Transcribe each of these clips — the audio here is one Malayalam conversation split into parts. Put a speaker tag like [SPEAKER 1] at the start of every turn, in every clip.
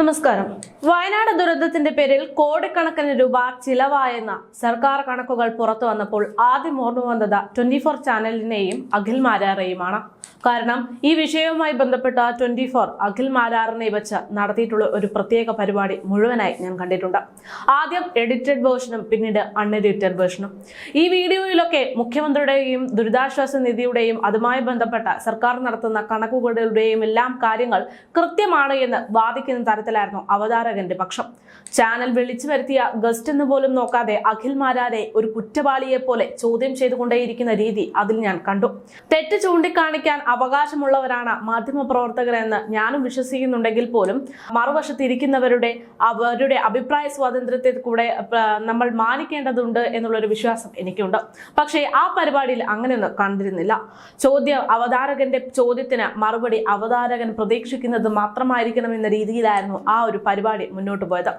[SPEAKER 1] നമസ്കാരം. വയനാട് ദുരന്തത്തിന്റെ പേരിൽ കോടിക്കണക്കിന് രൂപ ചിലവായെന്ന സർക്കാർ കണക്കുകൾ പുറത്തു വന്നപ്പോൾ ആദ്യം ഓർമ്മ വന്നത് ട്വന്റി ഫോർ ചാനലിനെയും അഖിൽ മാരാറേയുമാണ്. കാരണം ഈ വിഷയവുമായി ബന്ധപ്പെട്ട ട്വന്റി ഫോർ അഖിൽ മാരാറിനെ വെച്ച് നടത്തിയിട്ടുള്ള ഒരു പ്രത്യേക പരിപാടി മുഴുവനായി ഞാൻ കണ്ടിട്ടുണ്ട്. ആദ്യം എഡിറ്റഡ് വേർഷനും പിന്നീട് അൺഎഡിറ്റഡ് വേർഷനും ഈ വീഡിയോയിലൊക്കെ മുഖ്യമന്ത്രിയുടെയും ദുരിതാശ്വാസ നിധിയുടെയും അതുമായി ബന്ധപ്പെട്ട സർക്കാർ നടത്തുന്ന കണക്കുകളുടെയും എല്ലാം കാര്യങ്ങൾ കൃത്യമാണ് എന്ന് വാദിക്കുന്ന തരത്തിലായിരുന്നു അവതാരകന്റെ പക്ഷം. ചാനൽ വിളിച്ചു വരുത്തിയ ഗസ്റ്റ് എന്ന് പോലും നോക്കാതെ അഖിൽ മാരാരെ ഒരു കുറ്റവാളിയെ പോലെ ചോദ്യം ചെയ്തുകൊണ്ടേയിരിക്കുന്ന രീതി അതിൽ ഞാൻ കണ്ടു. തെറ്റ് ചൂണ്ടിക്കാണിക്കാൻ അവകാശമുള്ളവരാണ് മാധ്യമപ്രവർത്തകരെന്ന് ഞാനും വിശ്വസിക്കുന്നുണ്ടെങ്കിൽ പോലും മറുവശത്തിരിക്കുന്നവരുടെ അവരുടെ അഭിപ്രായ സ്വാതന്ത്ര്യത്തെ കൂടെ നമ്മൾ മാനിക്കേണ്ടതുണ്ട് എന്നുള്ളൊരു വിശ്വാസം എനിക്കുണ്ട്. പക്ഷേ ആ പരിപാടിയിൽ അങ്ങനെയൊന്നും കണ്ടിരുന്നില്ല. ചോദ്യ അവതാരകന്റെ ചോദ്യത്തിന് മറുപടി അവതാരകൻ പ്രതീക്ഷിക്കുന്നത് മാത്രമായിരിക്കണം എന്ന രീതിയിലായിരുന്നു ആ ഒരു പരിപാടി മുന്നോട്ട് പോയത്.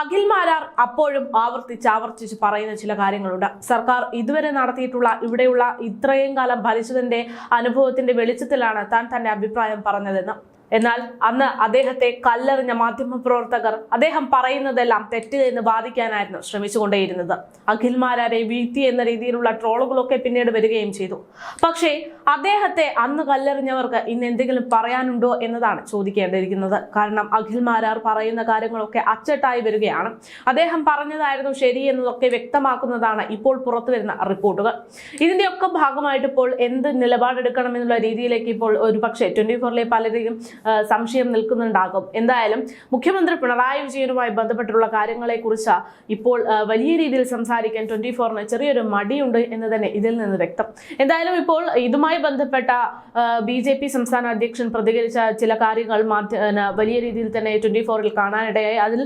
[SPEAKER 1] അഖിൽ മാരാർ അപ്പോഴും ആവർത്തിച്ച് ആവർത്തിച്ച് പറയുന്ന ചില കാര്യങ്ങളുണ്ട്. സർക്കാർ ഇതുവരെ നടത്തിയിട്ടുള്ള ഇവിടെയുള്ള ഇത്രയും കാലം ഭരിച്ചതിന്റെ അനുഭവത്തിന്റെ വെളിച്ചത്തിലാണ് താൻ തന്റെ അഭിപ്രായം പറഞ്ഞതെന്ന്. എന്നാൽ അന്ന് അദ്ദേഹത്തെ കല്ലെറിഞ്ഞ മാധ്യമപ്രവർത്തകർ അദ്ദേഹം പറയുന്നതെല്ലാം തെറ്റ് എന്ന് വാദിക്കാനായിരുന്നു ശ്രമിച്ചുകൊണ്ടേയിരുന്നത്. അഖിൽമാരെ വീഴ്ത്തി എന്ന രീതിയിലുള്ള ട്രോളുകളൊക്കെ പിന്നീട് വരികയും ചെയ്തു. പക്ഷേ അദ്ദേഹത്തെ അന്ന് കല്ലെറിഞ്ഞവർക്ക് ഇന്ന് എന്തെങ്കിലും പറയാനുണ്ടോ എന്നതാണ് ചോദിക്കേണ്ടിയിരിക്കുന്നത്. കാരണം അഖിൽമാരാർ പറയുന്ന കാര്യങ്ങളൊക്കെ അച്ചട്ടായി വരികയാണ്. അദ്ദേഹം പറഞ്ഞതായിരുന്നു ശരി എന്നതൊക്കെ വ്യക്തമാക്കുന്നതാണ് ഇപ്പോൾ പുറത്തു വരുന്ന റിപ്പോർട്ടുകൾ. ഇതിന്റെയൊക്കെ ഭാഗമായിട്ട് ഇപ്പോൾ എന്ത് നിലപാടെടുക്കണം എന്നുള്ള രീതിയിലേക്ക് ഇപ്പോൾ ഒരു പക്ഷേ ട്വന്റി ഫോറിലെ പലരെയും സംശയം നിൽക്കുന്നുണ്ടാകും. എന്തായാലും മുഖ്യമന്ത്രി പിണറായി വിജയനുമായി ബന്ധപ്പെട്ടുള്ള കാര്യങ്ങളെക്കുറിച്ച് ഇപ്പോൾ വലിയ രീതിയിൽ സംസാരിക്കാൻ ട്വന്റി ഫോറിന് ചെറിയൊരു മടിയുണ്ട് എന്ന് തന്നെ ഇതിൽ നിന്ന് വ്യക്തം. എന്തായാലും ഇപ്പോൾ ഇതുമായി ബന്ധപ്പെട്ട ബി ജെ പി സംസ്ഥാന അധ്യക്ഷൻ പ്രതികരിച്ച ചില കാര്യങ്ങൾ വലിയ രീതിയിൽ തന്നെ ട്വന്റി ഫോറിൽ കാണാനിടയായി. അതിൽ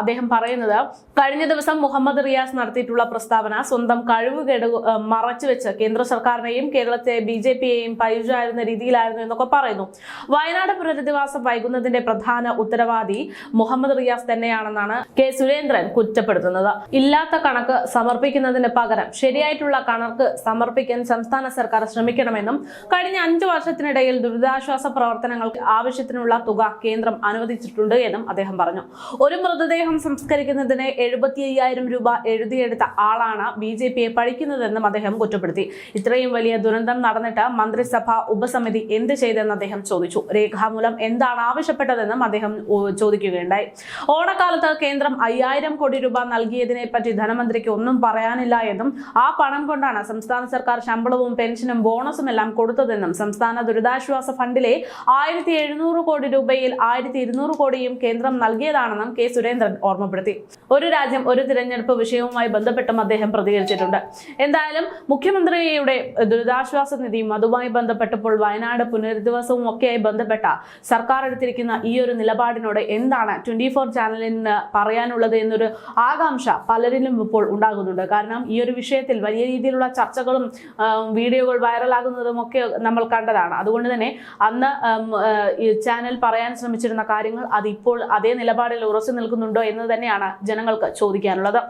[SPEAKER 1] അദ്ദേഹം പറയുന്നത് കഴിഞ്ഞ ദിവസം മുഹമ്മദ് റിയാസ് നടത്തിയിട്ടുള്ള പ്രസ്താവന സ്വന്തം കഴിവുകേട് മറച്ചുവെച്ച് കേന്ദ്ര സർക്കാരിനെയും കേരളത്തെ ബി ജെ പിയെയും പയുജായിരുന്ന രീതിയിലായിരുന്നു എന്നൊക്കെ പറയുന്നു. വയനാട് പുനരധിവാസം വൈകുന്നതിന്റെ പ്രധാന ഉത്തരവാദി മുഹമ്മദ് റിയാസ് തന്നെയാണെന്നാണ് കെ സുരേന്ദ്രൻ കുറ്റപ്പെടുത്തുന്നത്. ഇല്ലാത്ത കണക്ക് സമർപ്പിക്കുന്നതിന് പകരം ശരിയായിട്ടുള്ള കണക്ക് സമർപ്പിക്കാൻ സംസ്ഥാന സർക്കാർ ശ്രമിക്കണമെന്നും കഴിഞ്ഞ അഞ്ചു വർഷത്തിനിടയിൽ ദുരിതാശ്വാസ പ്രവർത്തനങ്ങൾക്ക് ആവശ്യത്തിനുള്ള തുക കേന്ദ്രം അനുവദിച്ചിട്ടുണ്ട് എന്നും അദ്ദേഹം പറഞ്ഞു. ഒരു മൃതദേഹം സംസ്കരിക്കുന്നതിന് എഴുപത്തി അയ്യായിരം രൂപ എഴുതിയെടുത്ത ആളാണ് ബി ജെ പിയെ പഴിക്കുന്നതെന്നും അദ്ദേഹം കുറ്റപ്പെടുത്തി. ഇത്രയും വലിയ ദുരന്തം നടന്നിട്ട് മന്ത്രിസഭ ഉപസമിതി എന്ത് ചെയ്തെന്ന് അദ്ദേഹം ചോദിച്ചു. രേഖാമൂലം എന്താണ് ആവശ്യപ്പെട്ടതെന്നും അദ്ദേഹം ചോദിക്കുകയുണ്ടായി. ഓണക്കാലത്ത് കേന്ദ്രം അയ്യായിരം കോടി രൂപ നൽകിയതിനെ പറ്റി ധനമന്ത്രിക്ക് ഒന്നും പറയാനില്ല എന്നും ആ പണം കൊണ്ടാണ് സംസ്ഥാന സർക്കാർ ശമ്പളവും പെൻഷനും ബോണസും എല്ലാം കൊടുത്തതെന്നും സംസ്ഥാന ദുരിതാശ്വാസ ഫണ്ടിലെ ആയിരത്തി കോടി രൂപയിൽ ആയിരത്തി കോടിയും കേന്ദ്രം നൽകിയതാണെന്നും കെ. സുരേന്ദ്രൻ ഓർമ്മപ്പെടുത്തി. ഒരു രാജ്യം ഒരു തിരഞ്ഞെടുപ്പ് വിഷയവുമായി ബന്ധപ്പെട്ടും അദ്ദേഹം പ്രതികരിച്ചിട്ടുണ്ട്. എന്തായാലും മുഖ്യമന്ത്രിയുടെ ദുരിതാശ്വാസ നിധിയും അതുമായി ബന്ധപ്പെട്ടപ്പോൾ വയനാട് പുനരധിവാസവും ഒക്കെയായി ബന്ധപ്പെട്ട സർക്കാർ എടുത്തിരിക്കുന്ന ഈ ഒരു നിലപാടിനോട് എന്താണ് ട്വന്റി ഫോർ ചാനലിന് പറയാനുള്ളത് എന്നൊരു ആകാംക്ഷ പലരിലും ഇപ്പോൾ ഉണ്ടാകുന്നുണ്ട്. കാരണം ഈ ഒരു വിഷയത്തിൽ വലിയ രീതിയിലുള്ള ചർച്ചകളും വീഡിയോകൾ വൈറലാകുന്നതും ഒക്കെ നമ്മൾ കണ്ടതാണ്. അതുകൊണ്ട് തന്നെ അന്ന് ഈ ചാനൽ പറയാൻ ശ്രമിച്ചിരുന്ന കാര്യങ്ങൾ അതിപ്പോൾ അതേ നിലപാടിൽ ഉറച്ചു നിൽക്കുന്നുണ്ടോ എന്ന് തന്നെയാണ് ജനങ്ങൾക്ക് ചോദിക്കാനുള്ളത്.